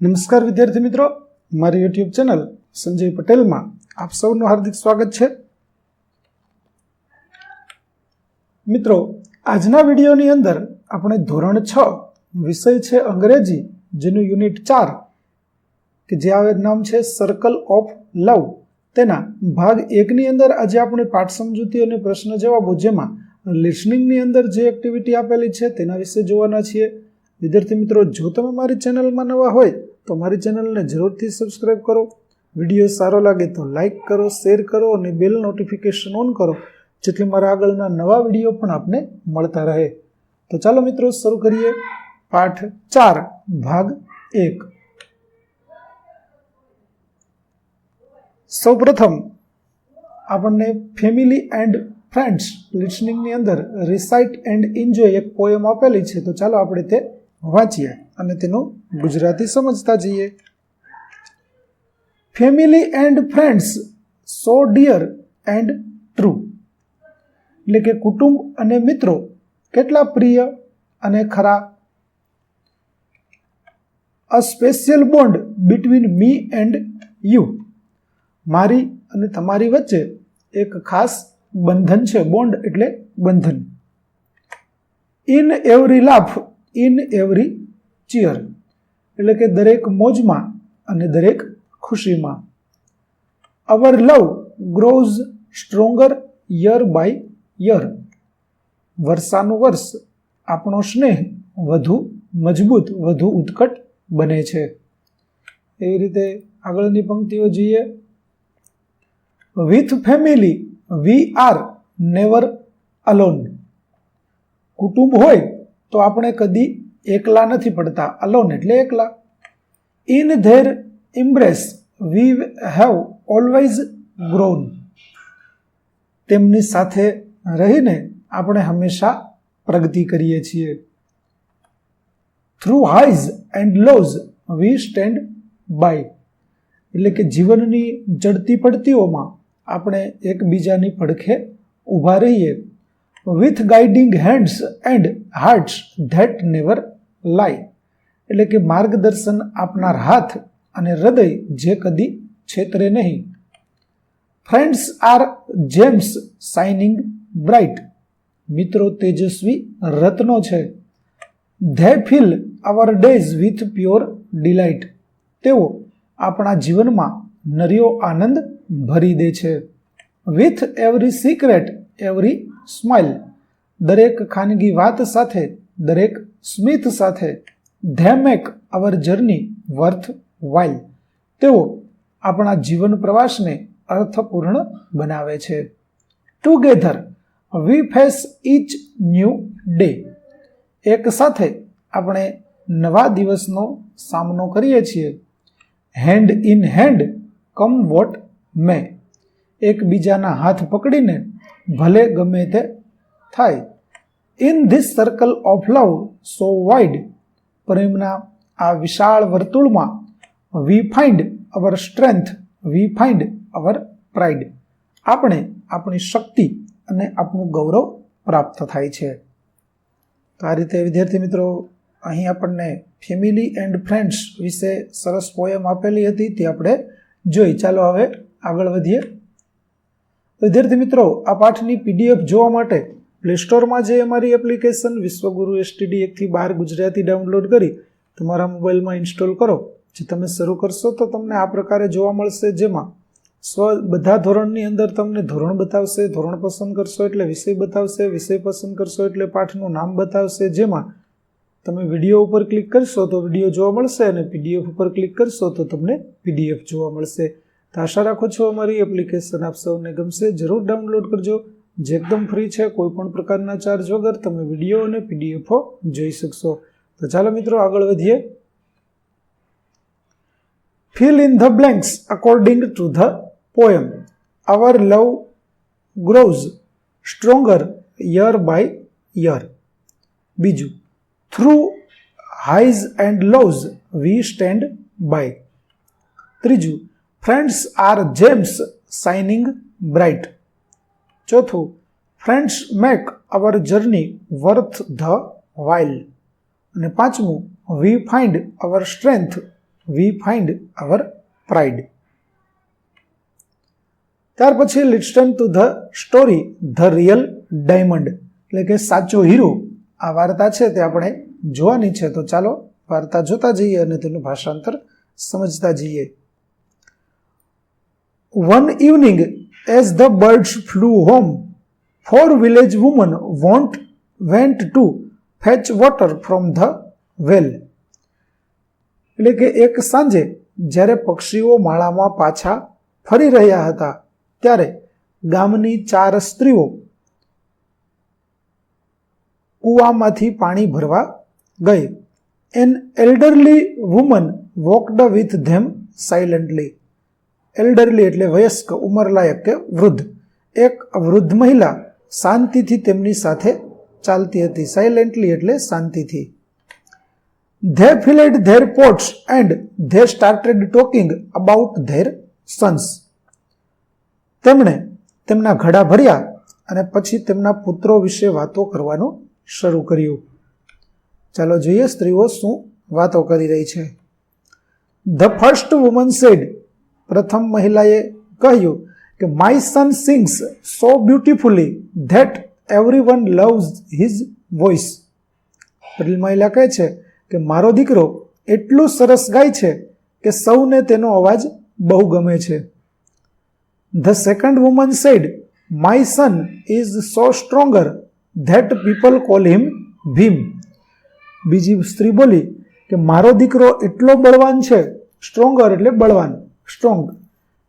નમસ્કાર વિદ્યાર્થી મિત્રો. મારી યુટ્યુબ ચેનલ સંજય પટેલમાં આપ સૌનું હાર્દિક સ્વાગત છે. મિત્રો, આજના વિડીયોની અંદર આપણે ધોરણ છ વિષય છે અંગ્રેજી, જેનું યુનિટ ચાર, કે જે આવે નામ છે સર્કલ ઓફ લવ તેના ભાગ એકની અંદર આજે આપણે પાઠ સમજૂતી અને પ્રશ્ન જવાબો, જેમાં લિસનિંગની અંદર જે એક્ટિવિટી આપેલી છે તેના વિશે જોવાના છીએ. વિદ્યાર્થી મિત્રો, જો તમે મારી ચેનલમાં નવા હોય તો મારી ચેનલને જરૂરથી સબસ્ક્રાઈબ કરો. વીડિયો સારો લાગે તો લાઇક કરો શેર કરો અને બેલ નોટિફિકેશન ઓન કરો, જેથી મારા આગળના નવા વીડિયો પણ આપને મળતા રહે. તો ચાલો મિત્રો, શરૂ કરીએ. પાઠ ચાર, ભાગ એક. સૌપ્રથમ, આપણને ફેમિલી એન્ડ ફ્રેન્ડ્સ લિસનિંગની અંદર રિસાઇટ એન્ડ એન્જોય એક પોયમ આપેલી છે. તો ચાલો આપણે તે વાંચીએ અને તેનું ગુજરાતી સમજતા જઈએ. Family and friends so dear and true એટલે કે કુટુંબ અને મિત્રો કેટલા પ્રિય અને ખરા. A special bond between me and you મારી અને તમારી વચ્ચે એક ખાસ બંધન છે. બોન્ડ એટલે બંધન. In every laugh in every cheer એટલે કે દરેક મોજમાં અને દરેક ખુશીમાં. Our love grows stronger year by year વર્ષાનું વર્ષ આપણો સ્નેહ વધુ મજબૂત, વધુ ઉત્કટ બને છે. એવી રીતે આગળની પંક્તિઓ જોઈએ. With family we are never alone કુટુંબ હોય તો આપણે કદી એકલા નથી પડતા. અલોન એટલે એકલા. In their embrace we have always grown તેમની સાથે રહીને આપણે હંમેશા પ્રગતિ કરીએ છીએ. Through highs and lows we stand by એટલે કે જીવનની જડતી પડતીઓમાં આપણે એકબીજાની પડખે ઊભા રહીએ. With guiding hands and hearts that never lie એટલે કે માર્ગદર્શન આપનાર હાથ અને હૃદય જે કદી છેતરે નહીં. Friends are gems shining bright મિત્રો તેજસ્વી રત્નો છે. They fill our days with pure delight તેઓ આપણા જીવનમાં નર્યો આનંદ ભરી દે છે. With every secret every smile. દરેક ખાનગી વાત સાથે, દરેક સ્મિત સાથે they make our journey worth while. તેઓ આપણા જીવન પ્રવાસને અર્થપૂર્ણ બનાવે છે. Together we face each new day એક સાથે આપણે નવા દિવસનો સામનો કરીએ છીએ. Hand in hand come what may એકબીજાના હાથ પકડીને ભલે ગમે તે થાય. In this circle of love so wide પ્રેમના આ વિશાળ વર્તુળમાં we find our strength we find our pride આપણે આપણી શક્તિ અને આપણું ગૌરવ પ્રાપ્ત થાય છે. તો આ રીતે, વિદ્યાર્થી મિત્રો, અહીં આપણને ફેમિલી એન્ડ ફ્રેન્ડ્સ વિશે સરસ પોયમ આપેલી હતી, તે આપણે જોઈ. ચાલો હવે આગળ વધીએ. વિદ્યાર્થી મિત્રો, આ પાઠની પીડીએફ જોવા માટે પ્લે સ્ટોરમાં જે અમારી એપ્લિકેશન વિશ્વગુરુ એસટીડી એકથી બાર ગુજરાતી ડાઉનલોડ કરી તમારા મોબાઈલમાં ઇન્સ્ટોલ કરો. જે તમે શરૂ કરશો તો તમને આ પ્રકારે જોવા મળશે જેમાં સ્વ, બધા ધોરણની અંદર તમને ધોરણ બતાવશે, ધોરણ પસંદ કરશો એટલે વિષય બતાવશે, વિષય પસંદ કરશો એટલે પાઠનું નામ બતાવશે, જેમાં તમે વીડિયો ઉપર ક્લિક કરશો તો વીડિયો જોવા મળશે અને પીડીએફ ઉપર ક્લિક કરશો તો તમને પીડીએફ જોવા મળશે. તો આશા રાખો છો અમારી એપ્લિકેશન આપ સૌને ગમશે. જરૂર ડાઉનલોડ કરજો. જે એકદમ ફ્રી છે, કોઈ પણ પ્રકારના ચાર્જ વગર તમે વીડિયો અને પીડીએફો જોઈ શકશો. તો ચાલો મિત્રો, આગળ વધીએ. Fill in the blanks according to the poem our love grows stronger year by year બીજું through highs and lows we stand by ત્રીજું friends are gems shining bright ચોથું friends make our journey worth the while અને પાંચમું we find our strength we find our pride ત્યાર પછી listen to the story the real diamond એટલે કે સાચો hero. આ વાર્તા છે તે આપણે જોવાની છે. તો ચાલો વાર્તા જોતા જઈએ અને તેનું ભાષાંતર સમજતા જઈએ. One evening, as the birds flew home four village women want went to fetch water from the well એટલે કે એક સાંજે જ્યારે પક્ષીઓ માળામાં પાછા ફરી રહ્યા હતા ત્યારે ગામની ચાર સ્ત્રીઓ કૂવામાંથી પાણી ભરવા ગઈ. An elderly woman walked with them silently elderly એટલે વયસ્ક, ઉંમરલાયક કે વૃદ્ધ. એક વૃદ્ધ મહિલા શાંતિથી તેમની સાથે ચાલતી હતી સાયલેન્ટલી એટલે શાંતિથી. They filled their pots and they started talking about their sons તેમણે તેમના ઘડા ભર્યા અને પછી તેમના પુત્રો વિશે વાતો કરવાનું શરૂ કર્યું. ચાલો જોઈએ સ્ત્રીઓ શું વાતો કરી રહી છે. ધ ફર્સ્ટ વુમન સેડ પ્રથમ મહિલાએ કહ્યું કે my son sings so beautifully that every one loves his voice Patel મહિલા કહે છે કે, મારો દીકરો એટલું સરસ ગાય છે કે સૌને તેનો અવાજ બહુ ગમે છે. The second woman said my son is so stronger that people call him Bhim બીજી સ્ત્રી બોલી કે, મારો દીકરો એટલો બળવાન છે સ્ટ્રોંગર એટલે બળવાન. સ્ટ્રોંગ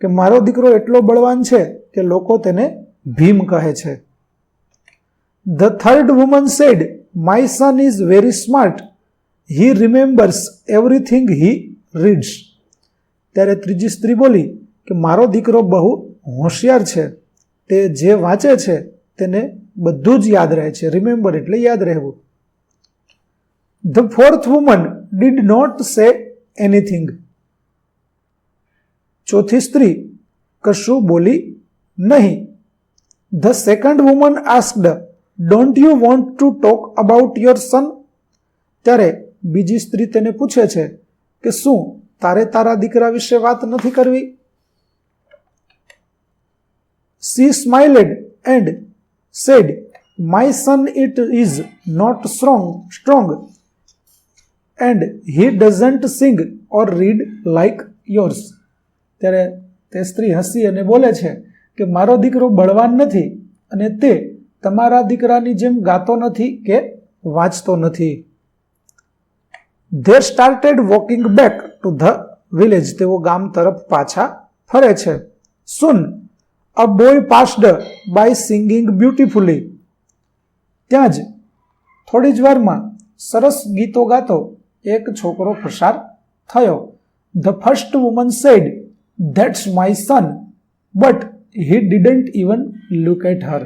કે મારો દીકરો એટલો બળવાન છે કે લોકો તેને ભીમ કહે છે. The third woman said my son is very smart he remembers everything he reads ત્યારે ત્રીજી સ્ત્રી બોલી કે મારો દીકરો બહુ હોશિયાર છે. તે જે વાંચે છે તેને બધું જ યાદ રહે છે. રિમેમ્બર એટલે યાદ રહેવું. The fourth woman did not say anything ચોથી સ્ત્રી કશું બોલી નહીં. The second woman asked don't you want to talk about your son ત્યારે બીજી સ્ત્રી તેને પૂછે છે કે, શું તારે તારા દીકરા વિશે વાત નથી કરવી? She smiled and said my son it is not strong strong and he doesn't sing or read like yours ત્યારે તે સ્ત્રી હસી અને બોલે છે કે મારો દીકરો બળવાન નથી અને તે તમારા દીકરાની જેમ ગાતો નથી કે વાંચતો નથી. They started walking back to the village તેઓ ગામ તરફ પાછા ફરે છે. Soon a boy passed by singing beautifully ત્યાં જ, થોડી જ વારમાં, સરસ ગીતો ગાતો, એક છોકરો પસાર થયો. The first woman said that's my son but he didn't even look at her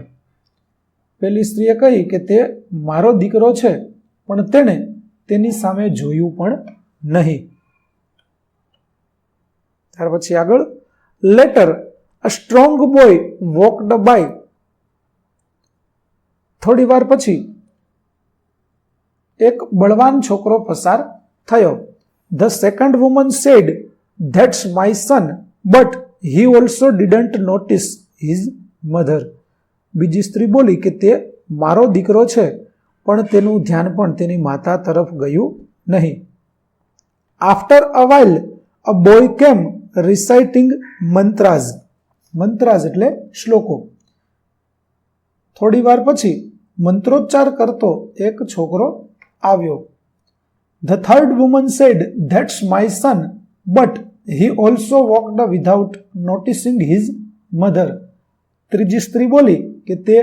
પેલી સ્ત્રીએ કહી કે તે મારો દીકરો છે, પણ તેણે તેની સામે જોયું પણ નહીં. ત્યાર પછી આગળ later a strong boy walked by થોડી વાર પછી, એક બળવાન છોકરો પસાર થયો. The second woman said that's my son but he also didn't notice his mother બીજી સ્ત્રી બોલી કે, તે મારો દીકરો છે. પણ તેનું ધ્યાન પણ તેની માતા તરફ ગયું નહીં. After a while a boy came reciting mantras મંત્રાઝ એટલે શ્લોકો. થોડી વાર પછી મંત્રોચ્ચાર કરતો એક છોકરો આવ્યો. The third woman said that's my son but he also walked without noticing his mother ત્રીજી સ્ત્રી બોલી કે તે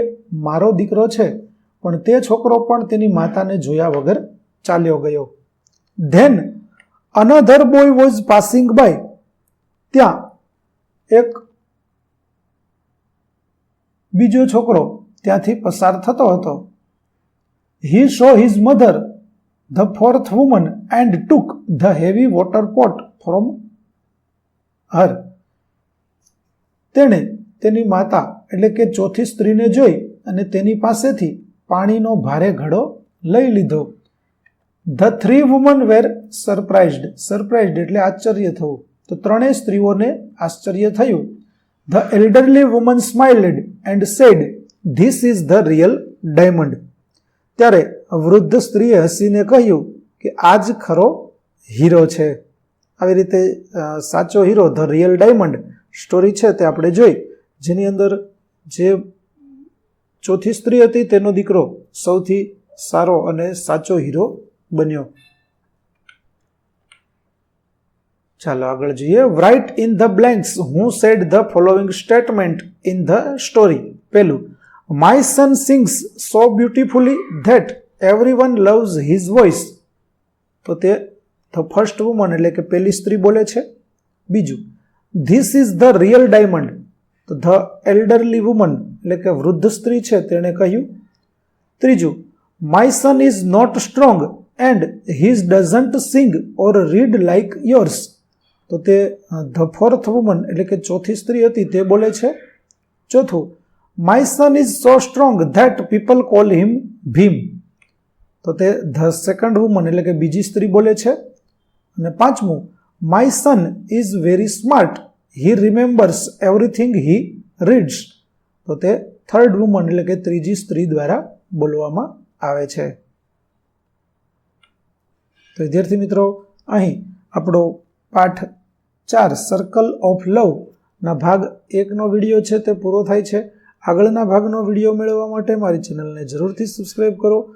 મારો દીકરો છે, પણ તે છોકરો પણ તેની માતાને જોયા વગર ચાલ્યો ગયો. Then another boy was passing by ત્યાં એક બીજો છોકરો ત્યાંથી પસાર થતો હતો. He saw his mother the fourth woman and took the heavy water pot from her. તેણે તેની માતા, એટલે કે ચોથી સ્ત્રીને જોઈ અને તેની પાસેથી પાણીનો ભારે ઘડો લઈ લીધો. The three women were surprised. Surprised એટલે આશ્ચર્ય થવું. તો ત્રણેય સ્ત્રીઓને આશ્ચર્ય થયું. The elderly woman smiled and said this is the real diamond ત્યારે વૃદ્ધ સ્ત્રીએ હસીને કહ્યું કે આ જ ખરો હીરો છે. આવી રીતે સાચો હીરો ધ રિયલ ડાયમંડ સ્ટોરી છે તે આપણે જોઈ. જેની અંદર જે ચોથી સ્ત્રી હતી તેનો દીકરો સૌથી સારો અને સાચો હીરો બન્યો. ચાલો આગળ જોઈએ. Write in the blanks who said the following statement in the story પહેલું my son sings so beautifully that every one loves his voice તો તે ધ ફર્સ્ટ વુમન એટલે કે પહેલી સ્ત્રી બોલે છે. બીજું this is the real diamond તો ધ એલ્ડરલી વુમન એટલે કે વૃદ્ધ સ્ત્રી છે તેણે કહ્યું. ત્રીજું my son is not strong and he's doesn't sing or read like yours તો તે ધ ફોર્થ વુમન એટલે કે ચોથી સ્ત્રી હતી તે બોલે છે. ચોથું my son is so strong that people call him Bhim. તો તે ધ સેકન્ડ વુમન એટલે કે બીજી સ્ત્રી બોલે છે. અને પાંચમું my son is very smart he remembers everything he reads તો તે થર્ડ વુમન એટલે કે ત્રીજી સ્ત્રી દ્વારા બોલવામાં આવે છે. તો વિદ્યાર્થી મિત્રો, અહીં આપણો પાઠ ચાર સર્કલ ઓફ લવ ના ભાગ એકનો વીડિયો છે તે પૂરો થાય છે. આગળના ભાગનો વીડિયો મેળવવા માટે મારી ચેનલને જરૂરથી સબસ્ક્રાઈબ કરો.